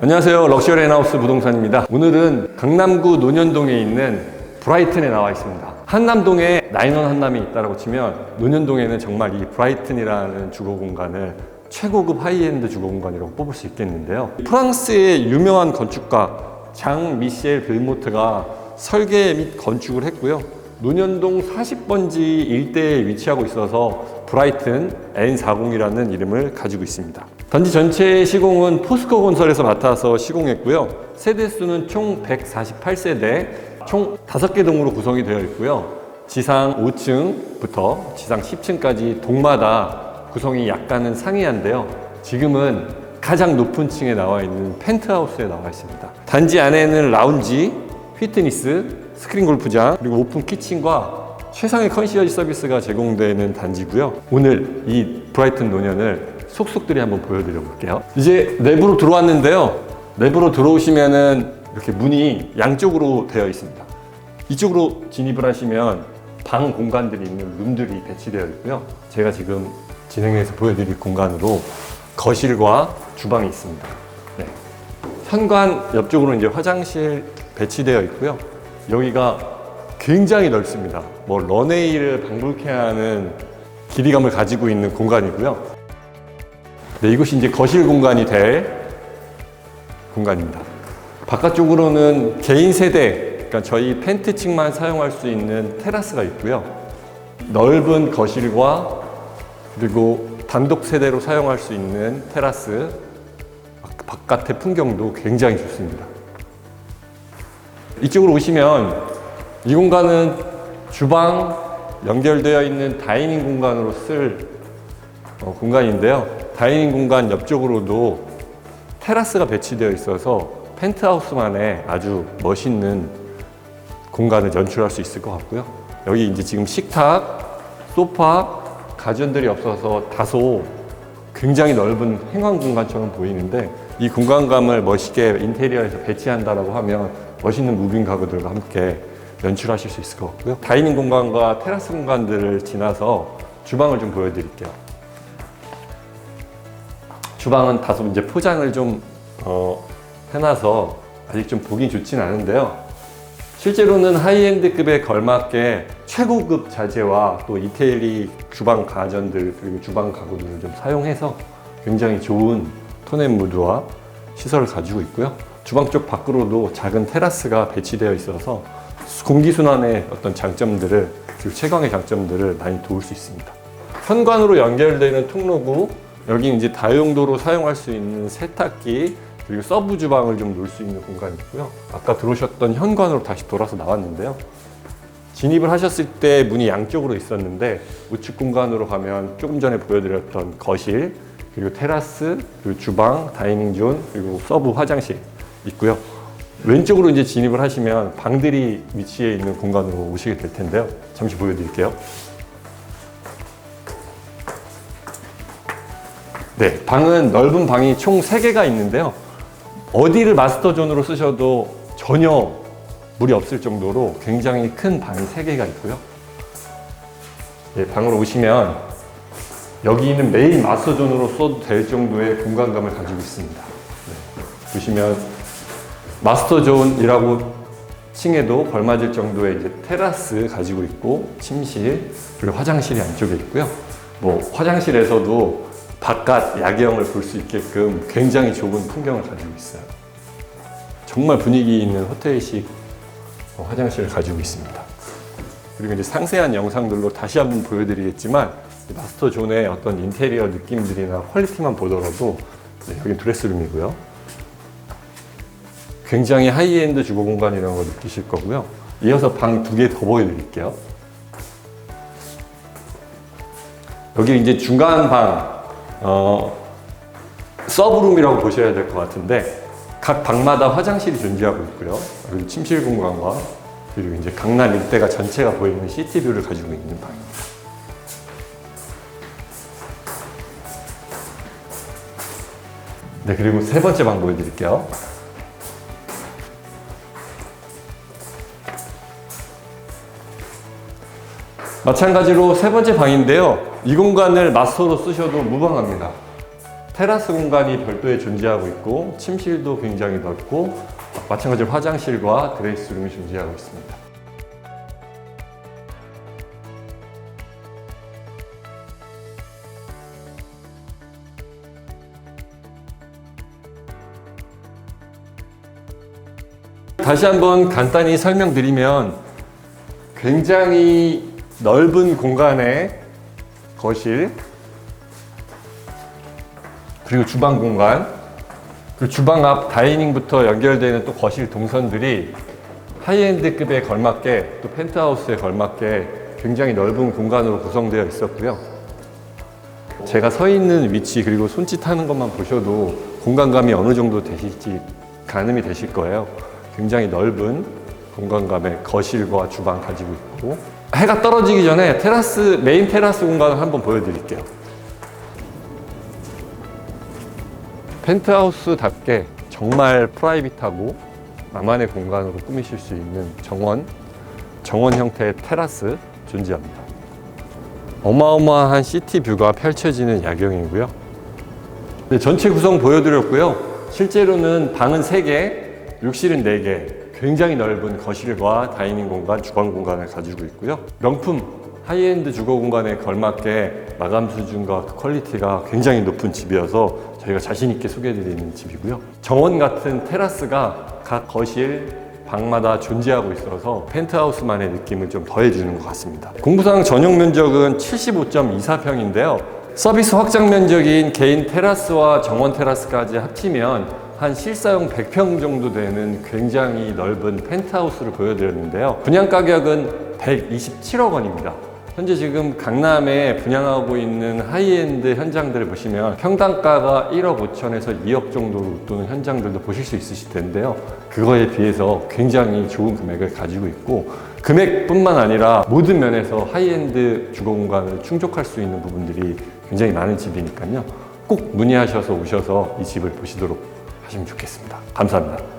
안녕하세요. 럭셔리 엔하우스 부동산입니다. 오늘은 강남구 논현동에 있는 브라이튼에 나와 있습니다. 한남동에 나인원 한남이 있다고 치면 논현동에는 정말 이 브라이튼이라는 주거 공간을 최고급 하이엔드 주거 공간이라고 뽑을 수 있겠는데요. 프랑스의 유명한 건축가 장 미셸 빌모트가 설계 및 건축을 했고요. 논현동 40번지 일대에 위치하고 있어서 브라이튼 N40이라는 이름을 가지고 있습니다. 단지 전체 시공은 포스코 건설에서 맡아서 시공했고요. 세대 수는 총 148세대, 총 5개 동으로 구성이 되어 있고요. 지상 5층부터 지상 10층까지 동마다 구성이 약간은 상이한데요. 지금은 가장 높은 층에 나와 있는 펜트하우스에 나와 있습니다. 단지 안에는 라운지, 피트니스, 스크린 골프장, 그리고 오픈 키친과 최상의 컨시어지 서비스가 제공되는 단지고요. 오늘 이 브라이튼 노년을 속속들이 한번 보여드려 볼게요. 이제 내부로 들어왔는데요. 내부로 들어오시면은 이렇게 문이 양쪽으로 되어 있습니다. 이쪽으로 진입을 하시면 방 공간들이 있는 룸들이 배치되어 있고요. 제가 지금 진행해서 보여드릴 공간으로 거실과 주방이 있습니다. 네. 현관 옆쪽으로 이제 화장실 배치되어 있고요. 여기가 굉장히 넓습니다. 뭐 런웨이를 방불케 하는 길이감을 가지고 있는 공간이고요. 네, 이곳이 이제 거실 공간이 될 공간입니다. 바깥쪽으로는 개인 세대, 그러니까 저희 펜트층만 사용할 수 있는 테라스가 있고요. 넓은 거실과 그리고 단독 세대로 사용할 수 있는 테라스, 바깥의 풍경도 굉장히 좋습니다. 이쪽으로 오시면 이 공간은 주방 연결되어 있는 다이닝 공간으로 쓸 어, 공간인데요. 다이닝 공간 옆쪽으로도 테라스가 배치되어 있어서 펜트하우스만의 아주 멋있는 공간을 연출할 수 있을 것 같고요. 여기 이제 지금 식탁, 소파, 가전들이 없어서 다소 굉장히 넓은 행황 공간처럼 보이는데 이 공간감을 멋있게 인테리어에서 배치한다라고 하면 멋있는 무빙 가구들과 함께 연출하실 수 있을 것 같고요. 다이닝 공간과 테라스 공간들을 지나서 주방을 좀 보여드릴게요. 주방은 다소 이제 포장을 좀 어, 해놔서 아직 좀 보기 좋진 않은데요. 실제로는 하이엔드급에 걸맞게 최고급 자재와 또 이태리 주방 가전들 그리고 주방 가구들을 좀 사용해서 굉장히 좋은 톤앤 무드와 시설을 가지고 있고요. 주방 쪽 밖으로도 작은 테라스가 배치되어 있어서 공기 순환의 어떤 장점들을 그리고 채광의 장점들을 많이 도울 수 있습니다. 현관으로 연결되는 통로구 여기 이제 다용도로 사용할 수 있는 세탁기 그리고 서브 주방을 좀 놓을 수 있는 공간이 있고요. 아까 들어오셨던 현관으로 다시 돌아서 나왔는데요. 진입을 하셨을 때 문이 양쪽으로 있었는데 우측 공간으로 가면 조금 전에 보여드렸던 거실 그리고 테라스 그리고 주방 다이닝 존 그리고 서브 화장실 있고요. 왼쪽으로 이제 진입을 하시면 방들이 위치해 있는 공간으로 오시게 될 텐데요. 잠시 보여드릴게요. 네, 방은 넓은 방이 총 3개가 있는데요. 어디를 마스터 존으로 쓰셔도 전혀 무리 없을 정도로 굉장히 큰 방이 3개가 있고요. 네, 방으로 오시면 여기 있는 메인 마스터 존으로 써도 될 정도의 공간감을 가지고 있습니다. 네, 보시면 마스터 존이라고 층에도 걸맞을 정도의 이제 테라스 가지고 있고 침실 그리고 화장실이 안쪽에 있고요. 뭐 화장실에서도 바깥 야경을 볼 수 있게끔 굉장히 좋은 풍경을 가지고 있어요. 정말 분위기 있는 호텔식 어, 화장실을 가지고 있습니다. 그리고 이제 상세한 영상들로 다시 한번 보여드리겠지만 이 마스터 존의 어떤 인테리어 느낌들이나 퀄리티만 보더라도 네, 여기 드레스룸이고요. 굉장히 하이엔드 주거 공간이라는 걸 느끼실 거고요. 이어서 방 두 개 더 보여드릴게요. 여기 이제 중간 방, 어, 서브룸이라고 보셔야 될 것 같은데 각 방마다 화장실이 존재하고 있고요. 그리고 침실 공간과 그리고 이제 강남 일대가 전체가 보이는 시티뷰를 가지고 있는 방입니다. 네, 그리고 세 번째 방 보여드릴게요. 마찬가지로 세 번째 방인데요. 이 공간을 마스터로 쓰셔도 무방합니다. 테라스 공간이 별도에 존재하고 있고 침실도 굉장히 넓고 마찬가지로 화장실과 드레스룸이 존재하고 있습니다. 다시 한번 간단히 설명드리면 굉장히 넓은 공간에 거실 그리고 주방 공간 그 주방 앞 다이닝부터 연결되는 또 거실 동선들이 하이엔드급에 걸맞게 또 펜트하우스에 걸맞게 굉장히 넓은 공간으로 구성되어 있었고요. 제가 서 있는 위치 그리고 손짓하는 것만 보셔도 공간감이 어느 정도 되실지 가늠이 되실 거예요. 굉장히 넓은 공간감의 거실과 주방 가지고 있고 해가 떨어지기 전에 테라스 메인 테라스 공간을 한번 보여드릴게요. 펜트하우스답게 정말 프라이빗하고 나만의 공간으로 꾸미실 수 있는 정원 정원 형태의 테라스 존재합니다. 어마어마한 시티 뷰가 펼쳐지는 야경이고요. 네, 전체 구성 보여드렸고요. 실제로는 방은 3개, 욕실은 4개, 굉장히 넓은 거실과 다이닝 공간, 주방 공간을 가지고 있고요. 명품 하이엔드 주거 공간에 걸맞게 마감 수준과 그 퀄리티가 굉장히 높은 집이어서 저희가 자신 있게 소개해드리는 집이고요. 정원 같은 테라스가 각 거실, 방마다 존재하고 있어서 펜트하우스만의 느낌을 좀 더해주는 것 같습니다. 공부상 전용 면적은 75.24평인데요. 서비스 확장 면적인 개인 테라스와 정원 테라스까지 합치면 한 실사용 100평 정도 되는 굉장히 넓은 펜트하우스를 보여드렸는데요. 분양 가격은 127억 원입니다. 현재 지금 강남에 분양하고 있는 하이엔드 현장들을 보시면 평당가가 1억 5천에서 2억 정도로 웃도는 현장들도 보실 수 있으실 텐데요. 그거에 비해서 굉장히 좋은 금액을 가지고 있고 금액뿐만 아니라 모든 면에서 하이엔드 주거 공간을 충족할 수 있는 부분들이 굉장히 많은 집이니까요. 꼭 문의하셔서 오셔서 이 집을 보시도록 하시면 좋겠습니다. 감사합니다.